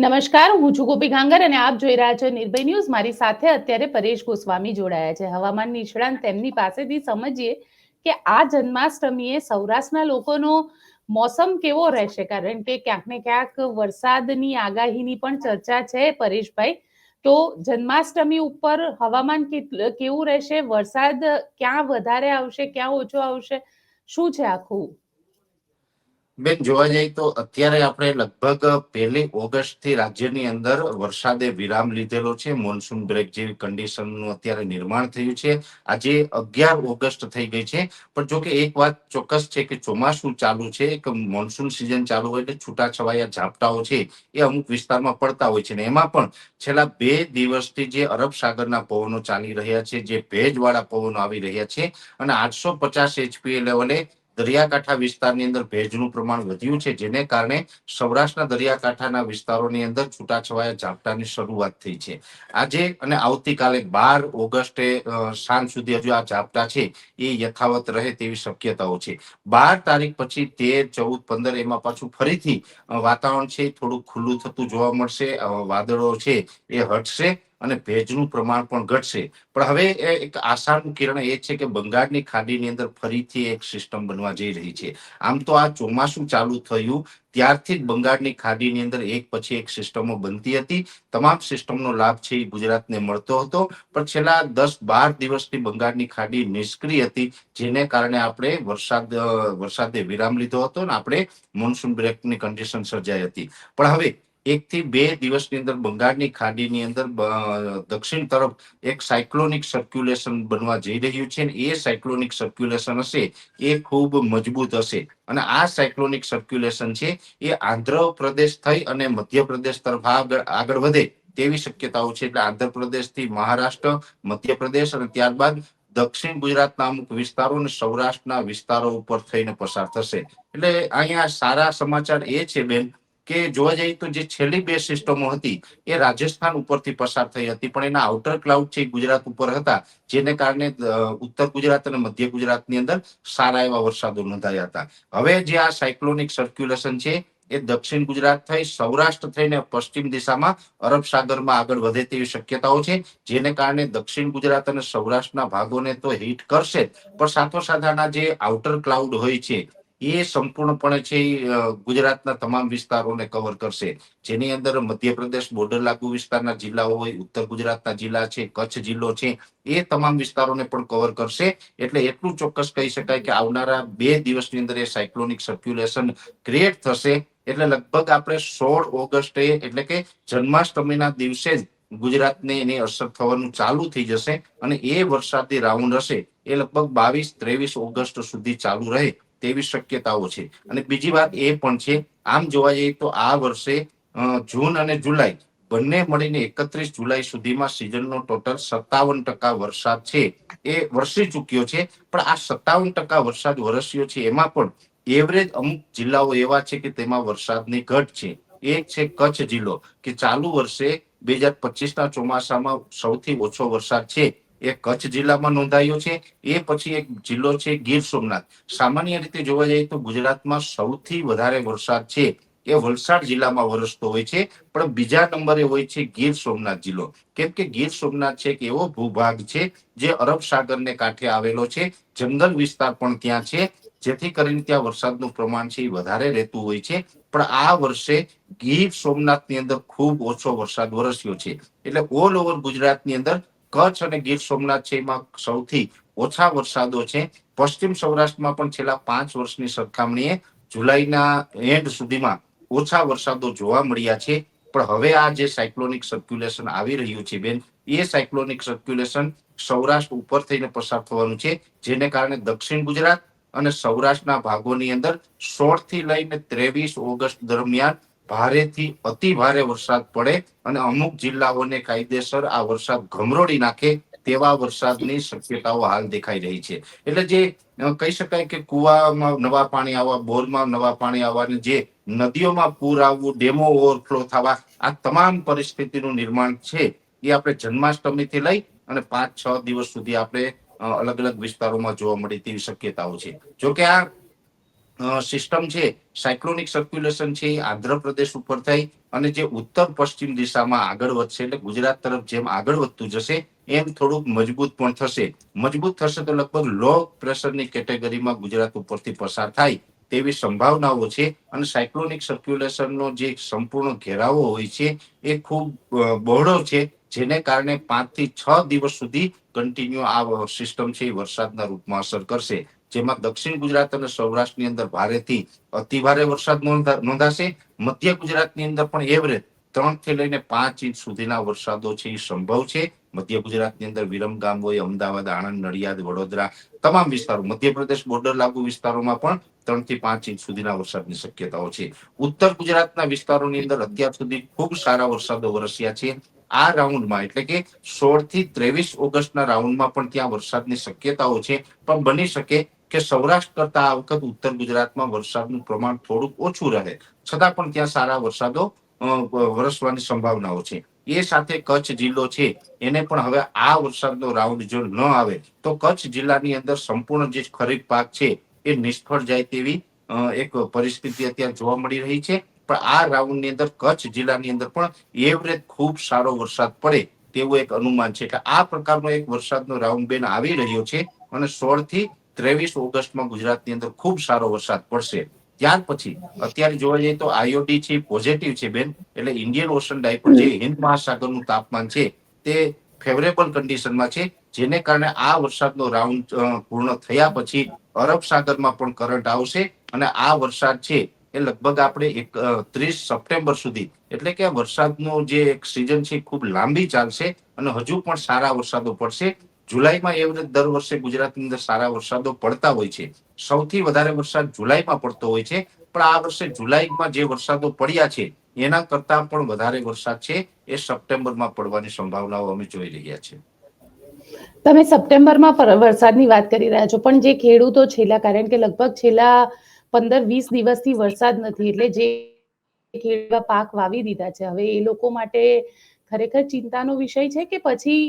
નમસ્કાર, હું છું ગોપી ગાંગર અને આપ જોઈ રહ્યા છો નિર્ભય ન્યૂઝ. મારી સાથે અત્યારે પરેશ ગોસ્વામી જોડાયા છે. હવામાન નિષ્ણાંત તેમની પાસેથી સમજીએ કે આ જન્માષ્ટમીએ સૌરાષ્ટ્રના લોકોનો મોસમ કેવો રહેશે? કારણ કે ક્યાંક ને ક્યાંક વરસાદની આગાહીની પણ ચર્ચા છે પરેશભાઈ. તો જન્માષ્ટમી ઉપર હવામાન કેવું રહેશે? વરસાદ ક્યાં વધારે આવશે? ક્યાં ઓછો આવશે? શું છે આખું? બેન, જોવા જઈએ તો અત્યારે આપણે લગભગ પહેલી ઓગસ્ટથી રાજ્યની અંદર વરસાદે વિરામ લીધેલો છે. મોન્સૂન બ્રેક જેવી કન્ડિશનનું અત્યારે નિર્માણ થયું છે. આજે અગિયાર ઓગસ્ટ થઈ ગઈ છે. પણ જો કે એક વાત ચોક્કસ છે કે ચોમાસું ચાલુ છે. કે મોન્સૂન સિઝન ચાલુ હોય એટલે છૂટાછવાયા ઝાપટાઓ છે એ અમુક વિસ્તારમાં પડતા હોય છે. ને એમાં પણ છેલ્લા બે દિવસથી જે અરબ સાગરના પવનો ચાલી રહ્યા છે, જે ભેજવાળા પવનો આવી રહ્યા છે અને આઠસો પચાસ એચપીએ લેવલે દરિયાકાંઠા વિસ્તારની અંદર ભેજનું પ્રમાણ વધ્યું છે, જેને કારણે સૌરાષ્ટ્રના દરિયાકાંઠાના વિસ્તારોની અંદર છૂટાછવાયા ઝાપટાની શરૂઆત થઈ છે. આજે અને આવતીકાલે બાર ઓગસ્ટે સાંજ સુધી હજુ આ ઝાપટા છે, એ યથાવત રહે તેવી શક્યતાઓ છે. બાર તારીખ પછી તેર ચૌદ પંદર એમાં પાછું ફરીથી વાતાવરણ છે થોડું ખુલ્લું થતું જોવા મળશે વાદળો છે એ હટશે અને ભેજનું પ્રમાણ પણ ઘટશે. પણ હવે એક આશાનું કિરણ એ છે કે બંગાળની ખાડીની અંદર ફરીથી એક સિસ્ટમ બનવા જઈ રહી છે. આમ તો આ ચોમાસું ચાલુ થયું, ત્યારથી જ બંગાળની ખાડીની અંદર એક પછી એક સિસ્ટમો બનતી હતી. તમામ સિસ્ટમનો લાભ છે એ ગુજરાતને મળતો હતો. પણ છેલ્લા દસ બાર દિવસથી બંગાળની ખાડી નિષ્ક્રિય હતી, જેને કારણે આપણે વરસાદ વરસાદે વિરામ લીધો હતો અને આપણે મોન્સૂન બ્રેકની કન્ડિશન સર્જાઈ હતી. પણ હવે એક થી બે દિવસની અંદર બંગાળની ખાડીની અંદર દક્ષિણ તરફ એક સાયક્લોનિક સર્ક્યુલેશન બનવા જઈ રહ્યું છે એ સાયક્લોનિક સર્ક્યુલેશન હશે, એ ખૂબ મજબૂત હશે. અને આ સાયક્લોનિક સર્ક્યુલેશન છે, એ આંધ્રપ્રદેશ થઈ અને મધ્યપ્રદેશ તરફ આગળ વધે તેવી શક્યતાઓ છે. એટલે આંધ્રપ્રદેશથી મહારાષ્ટ્ર મધ્યપ્રદેશ અને ત્યારબાદ દક્ષિણ ગુજરાતના અમુક વિસ્તારો અને સૌરાષ્ટ્રના વિસ્તારો ઉપર થઈને પસાર થશે. એટલે અહીંયા સારા સમાચાર એ છે બેન કે જોવા જઈએ તો જે છેલ્લી બે સિસ્ટમો હતી, એ રાજસ્થાન ઉપરથી પસાર થઈ હતી પણ એના આઉટર ક્લાઉડ છે ગુજરાત ઉપર હતા, જેને કારણે ઉત્તર ગુજરાત અને મધ્ય ગુજરાતની અંદર સારા એવા વરસાદો નોંધાયા હતા હવે જે આ સાયક્લોનિક સર્ક્યુલેશન છે, એ દક્ષિણ ગુજરાત થઈ, સૌરાષ્ટ્ર થઈને પશ્ચિમ દિશામાં અરબ સાગરમાં આગળ વધે તેવી શક્યતાઓ છે, જેને કારણે દક્ષિણ ગુજરાત અને સૌરાષ્ટ્રના ભાગોને તો હિટ કરશે. પણ સાથોસાથ આના જે આઉટર ક્લાઉડ હોય છે એ સંપૂર્ણપણે છે ગુજરાતના તમામ વિસ્તારોને કવર કરશે. જેની અંદર મધ્યપ્રદેશ, બોર્ડર લાગુ વિસ્તારના જિલ્લાઓ હોય, ઉત્તર ગુજરાતના જિલ્લા છે, કચ્છ જિલ્લો છે, એ તમામ વિસ્તારોને પણ કવર કરશે. એટલે એટલું ચોક્કસ કહી શકાય કે આવનારા બે દિવસની અંદર એ સાયક્લોનિક સર્ક્યુલેશન ક્રિએટ થશે. એટલે લગભગ આપણે સોળ ઓગસ્ટે, એટલે કે જન્માષ્ટમીના દિવસે જ ગુજરાતને એની અસર થવાનું ચાલુ થઈ જશે અને એ વરસાદી રાઉન્ડ હશે. એ લગભગ બાવીસ, ત્રેવીસ ઓગસ્ટ સુધી ચાલુ રહે. તેવી શક્યતાઓ છે. અને બીજી વાત એ પણ છે, આમ જોવા જઈએ તો આ વર્ષે જૂન અને જુલાઈ બંને મળીને એકત્રીસ જુલાઈ સુધીમાં સિઝનનો ટોટલ સત્તાવન ટકા વરસાદ છે. એ વરસી ચૂક્યો છે, પણ આ સત્તાવન ટકા વરસાદ વરસ્યો છે. એમાં પણ એવરેજ અમુક જિલ્લાઓ એવા છે કે તેમાં વરસાદની ઘટ છે. એક છે કચ્છ જિલ્લો, કે ચાલુ વર્ષે બે હજાર પચીસ ના ચોમાસામાં સૌથી ઓછો વરસાદ છે. એ કચ્છ જિલ્લામાં નોંધાયો છે. એ પછી એક જિલ્લો છે ગીર સોમનાથ. સામાન્ય રીતે જોવા જઈએ તો ગુજરાતમાં સૌથી વધારે વરસાદ છે એ વલસાડ જિલ્લામાં વરસતો હોય છે. પણ બીજા નંબરે હોય છે ગીર સોમનાથ જિલ્લો. કેમ કે ગીર સોમનાથ છે એક એવો ભૂભાગ છે જે અરબ સાગરને કાંઠે આવેલો છે. જંગલ વિસ્તાર પણ ત્યાં છે. જેથી કરીને ત્યાં વરસાદનું પ્રમાણ છે એ વધારે રહેતું હોય છે. પણ આ વર્ષે ગીર સોમનાથની અંદર ખૂબ ઓછો વરસાદ વરસ્યો છે. એટલે ઓલ ઓવર ગુજરાતની અંદર કચ્છ અને ગીર સોમનાથ છે સૌથી ઓછા વરસાદો છે. પશ્ચિમ સૌરાષ્ટ્રમાં પણ છેલ્લા પાંચ વર્ષની સરખામણીએ જુલાઈના એન્ડ સુધીમાં ઓછા વરસાદો જોવા મળ્યા છે. પણ હવે આ જે સાયક્લોનિક સર્ક્યુલેશન આવી રહ્યું છે, બેન, એ સાયક્લોનિક સર્ક્યુલેશન સૌરાષ્ટ્ર ઉપર થઈને પસાર થવાનું છે, જેને કારણે દક્ષિણ ગુજરાત અને સૌરાષ્ટ્રના ભાગોની અંદર સોળથી લઈને ત્રેવીસ ઓગસ્ટ દરમિયાન ભારેથી અતિ ભારે વરસાદ પડે અને અમુક જિલ્લાઓને કાયદેસર આ વરસાદ ઘમરોળી નાખે તેવા વરસાદની શક્યતાઓ હાલ દેખાઈ રહી છે. એટલે જે કહી શકાય કે કુવામાં નવા પાણી આવવા, બોરમાં નવા પાણી આવવાની જે નદીઓમાં પૂર આવવું, ડેમો ઓવરફ્લો થવા, આ તમામ પરિસ્થિતિનું નિર્માણ છે એ આપણે જન્માષ્ટમીથી લઈ અને પાંચ છ દિવસ સુધી આપણે અલગ અલગ વિસ્તારોમાં જોવા મળે તેવી શક્યતાઓ છે. જોકે આ સિસ્ટમ છે, સાયક્લોનિક સર્ક્યુલેશન છે આંધ્રપ્રદેશ ઉપર થઈ અને જે ઉત્તર પશ્ચિમ દિશામાં આગળ વધશે એટલે ગુજરાત તરફ જેમ આગળ વધતું જશે, એમ થોડુંક મજબૂત પણ થશે. મજબૂત થશે તો લગભગ લો પ્રેશરની કેટેગરીમાં ગુજરાત ઉપરથી પસાર થાય તેવી સંભાવનાઓ છે અને સાયક્લોનિક સર્ક્યુલેશનનો જે સંપૂર્ણ ઘેરાવો હોય છે, એ ખૂબ બહોળો છે, જેને કારણે પાંચથી છ દિવસ સુધી કન્ટિન્યુ આ સિસ્ટમ છે એ વરસાદના રૂપમાં અસર કરશે. જેમાં દક્ષિણ ગુજરાત અને સૌરાષ્ટ્રની અંદર ભારેથી અતિ ભારે વરસાદ નોંધાશે. મધ્ય ગુજરાતની અંદર પણ એવરેજ ત્રણથી લઈને પાંચ ઇંચ સુધીના વરસાદો છે, એ સંભવ છે. મધ્ય ગુજરાતની અંદર વિરમગામ હોય, અમદાવાદ, આણંદ, નડિયાદ, વડોદરા, તમામ વિસ્તારો, મધ્યપ્રદેશ બોર્ડર લાગુ વિસ્તારોમાં પણ ત્રણથી પાંચ ઇંચ સુધીના વરસાદની શક્યતાઓ છે. ઉત્તર ગુજરાતના વિસ્તારોની અંદર અત્યાર સુધી ખૂબ સારા વરસાદો વરસ્યા છે. આ રાઉન્ડમાં, એટલે કે સોળથી ત્રેવીસ ઓગસ્ટના રાઉન્ડમાં પણ ત્યાં વરસાદની શક્યતાઓ છે. પણ બની શકે કે સૌરાષ્ટ્ર કરતા આ વખત ઉત્તર ગુજરાતમાં વરસાદનું પ્રમાણ થોડુંક ઓછું રહે. છતાં પણ ત્યાં સારા વરસાદો વરસવાની સંભાવનાઓ છે. એ સાથે કચ્છ જિલ્લો છે, એને પણ હવે આ વરસાદનો રાઉન્ડ જો ન આવે, તો કચ્છ જિલ્લાની અંદર સંપૂર્ણ જે ખરીફ પાક છે, એ નિષ્ફળ જાય તેવી એક પરિસ્થિતિ અત્યારે જોવા મળી રહી છે. પણ આ રાઉન્ડની અંદર કચ્છ જિલ્લાની અંદર પણ એવરેજ ખૂબ સારો વરસાદ પડે તેવું એક અનુમાન છે. એટલે આ પ્રકારનો એક વરસાદનો રાઉન્ડ બેન આવી રહ્યો છે અને સોળથી ત્રેવીસ ઓગસ્ટમાં ગુજરાતની અંદર ખૂબ સારો વરસાદ પડશે. ત્યાર પછી અત્યારે જોવા જઈએ તો આઈઓડી છે પોઝિટિવ છે બેન. એટલે ઇન્ડિયન ઓશન ડાયપોલ જે હિન્દ મહાસાગરનું તાપમાન છે, તે ફેવરેબલ કન્ડિશનમાં છે. જેને કારણે આ વરસાદનો રાઉન્ડ પૂર્ણ થયા પછી અરબ સાગરમાં પણ કરંટ આવશે. અને આ વરસાદ છે એ લગભગ આપણે એક ત્રીસ સપ્ટેમ્બર સુધી, એટલે કે વરસાદનો જે એક સિઝન છે ખૂબ લાંબી ચાલશે અને હજુ પણ સારા વરસાદો પડશે. જુલાઈમાં એવરેજ દર વર્ષે ગુજરાતની અંદર સારા વરસાદો પડતા હોય છે. સૌથી વધારે વરસાદ જુલાઈમાં પડતો હોય છે, પણ આ વર્ષે જુલાઈમાં જે વરસાદો પડ્યા છે, એના કરતા પણ વધારે વરસાદ છે, એ સપ્ટેમ્બરમાં પડવાની સંભાવનાઓ અમે જોઈ રહ્યા છીએ તમે સપ્ટેમ્બરમાં વરસાદની વાત કરી રહ્યા છો, પણ જે ખેડૂતો છેલ્લા, કારણ કે લગભગ છેલ્લા પંદર વીસ દિવસથી વરસાદ નથી, એટલે જે પાક વાવી દીધા છે, હવે એ લોકો માટે ખરેખર ચિંતાનો વિષય છે કે પછી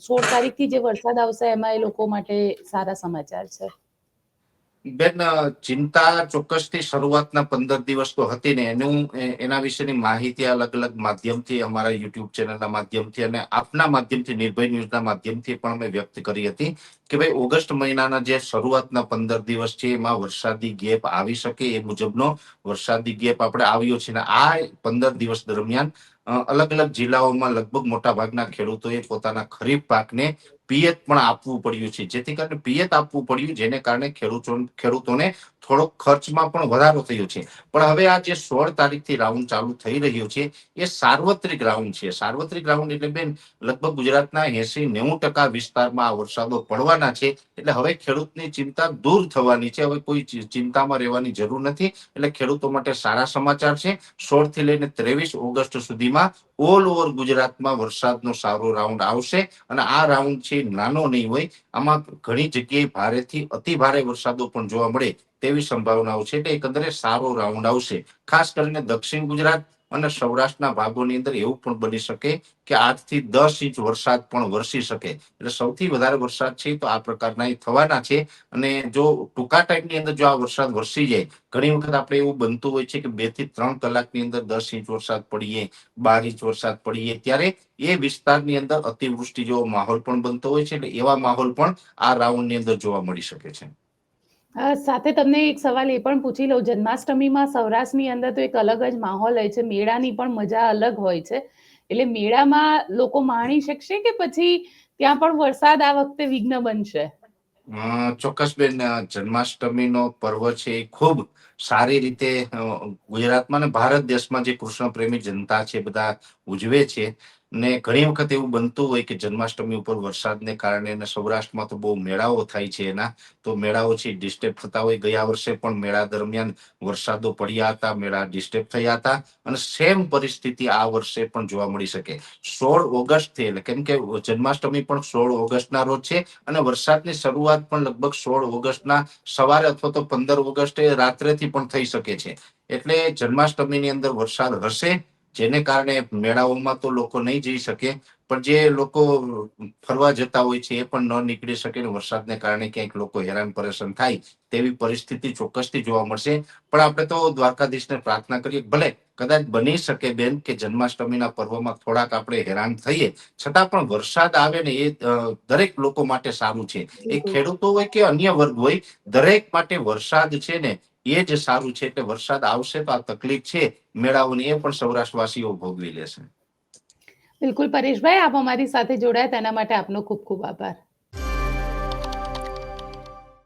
સોળ તારીખથી જે વરસાદ આવશે એમાં એ લોકો માટે સારા સમાચાર છે. બેન ચિંતા ચોક્કસથી શરૂઆતના પંદર દિવસ તો હતી ને. એનું એના વિશેની માહિતી અલગ અલગ માધ્યમથી, અમારા યુટ્યુબ ચેનલના માધ્યમથી અને આપના માધ્યમથી, નિર્ભય ન્યૂઝના માધ્યમથી પણ અમે વ્યક્ત કરી હતી કે ભાઈ, ઓગસ્ટ મહિનાના જે શરૂઆતના પંદર દિવસ છે, એમાં વરસાદી ગેપ આવી શકે એ મુજબનો વરસાદી ગેપ આપણે આવ્યો છે ને. આ પંદર દિવસ દરમિયાન અલગ અલગ જિલ્લાઓમાં લગભગ મોટા ભાગના ખેડૂતોએ પોતાના ખરીફ પાકને પિયત પણ આપવું પડ્યું છે. જેથી કરીને પિયત આપવું પડ્યું જેને કારણે ખેડૂતો ખેડૂતોને થોડોક ખર્ચમાં પણ વધારો થયો છે. પણ હવે આ જે સોળ તારીખથી રાઉન્ડ ચાલુ થઈ રહ્યો છે, એ સાર્વત્રિક રાઉન્ડ છે. સાર્વત્રિક રાઉન્ડ એટલે બેન, લગભગ ગુજરાતના એસી નેવું ટકા વિસ્તારમાં આ વરસાદો પડવાના છે. એટલે હવે ખેડૂતની ચિંતા દૂર થવાની છે. હવે કોઈ ચિંતામાં રહેવાની જરૂર નથી. એટલે ખેડૂતો માટે સારા સમાચાર છે. સોળથી લઈને ત્રેવીસ ઓગસ્ટ સુધીમાં ઓલ ઓવર ગુજરાતમાં વરસાદનો સારો રાઉન્ડ આવશે. અને આ રાઉન્ડ છે નાનો નહીં હોય, આમાં ઘણી જગ્યાએ ભારેથી અતિ ભારે વરસાદો પણ જોવા મળે. તેવી સંભાવનાઓ છે એટલે એકંદરે સારો રાઉન્ડ આવશે. ખાસ કરીને દક્ષિણ ગુજરાત અને સૌરાષ્ટ્રના ભાગોની અંદર એવું પણ બની શકે કે આજથી દસ ઇંચ વરસાદ પણ વરસી શકે. એટલે સૌથી વધારે વરસાદ છે તો આ પ્રકારના એ થવાના છે. અને જો ટૂંકા ટાઈમની અંદર જો આ વરસાદ વરસી જાય, ઘણી વખત આપણે એવું બનતું હોય છે કે બેથી ત્રણ કલાકની અંદર દસ ઇંચ વરસાદ પડીએ, બાર ઇંચ વરસાદ પડીએ, ત્યારે એ વિસ્તારની અંદર અતિવૃષ્ટિ જેવો માહોલ પણ બનતો હોય છે. એટલે એવા માહોલ પણ આ રાઉન્ડની અંદર જોવા મળી શકે છે. સાથે તમને એક સવાલ એ પણ પૂછી લઉં. જન્માષ્ટમીમાં સૌરાષ્ટ્રની અંદર તો એક અલગ જ માહોલ હોય છે. મેળાની પણ મજા અલગ હોય છે. એટલે મેળામાં લોકો માણી શકશે કે પછી ત્યાં પણ વરસાદ આ વખતે વિઘ્ન બનશે? ચોક્કસ બેન જન્માષ્ટમીનો પર્વ છે એ ખૂબ સારી રીતે ગુજરાતમાં અને ભારત દેશમાં જે કૃષ્ણ પ્રેમી જનતા છે બધા ઉજવે છે. ને ઘણી વખત એવું બનતું હોય કે જન્માષ્ટમી ઉપર વરસાદને કારણે સૌરાષ્ટ્રમાં તો બહુ મેળાઓ થાય છે એના, તો મેળાઓ છે ડિસ્ટર્બ થતા હોય. ગયા વર્ષે પણ મેળા દરમિયાન વરસાદો પડ્યા હતા, મેળા ડિસ્ટર્બ થયા હતા અને સેમ પરિસ્થિતિ આ વર્ષે પણ જોવા મળી શકે. સોળ ઓગસ્ટથી એટલે કેમ કે જન્માષ્ટમી પણ સોળ ઓગસ્ટના રોજ છે અને વરસાદની શરૂઆત પણ લગભગ સોળ ઓગસ્ટના સવારે અથવા તો પંદર ઓગસ્ટે રાત્રેથી પણ થઈ શકે છે. એટલે જન્માષ્ટમીની અંદર વરસાદ હશે જેને કારણે મેળાઓમાં તો લોકો નહીં જઈ શકે પણ જે લોકો ફરવા જતા હોય છે એ પણ ન નીકળી શકે ને વરસાદને કારણે ક્યાંક લોકો હેરાન પરેશાન થાય તેવી પરિસ્થિતિ ચોક્કસથી જોવા મળશે. પણ આપણે તો દ્વારકાધીશને પ્રાર્થના કરીએ ભલે કદાચ બની શકે બેન કે જન્માષ્ટમીના પર્વમાં થોડાક આપણે હેરાન થઈએ છતાં પણ વરસાદ આવે ને એ દરેક લોકો માટે સારું છે. એ ખેડૂતો હોય કે અન્ય વર્ગ હોય દરેક માટે વરસાદ છે ને એ જ સારું છે કે વરસાદ આવશે તો આ તકલીફ છે, મેળાઓની એ પણ સૌરાષ્ટ્રવાસીઓ ભોગવી લેશે. બિલકુલ પરેશભાઈ, આપ અમારી સાથે જોડાયા, તેના માટે આપનો ખૂબ ખૂબ આભાર.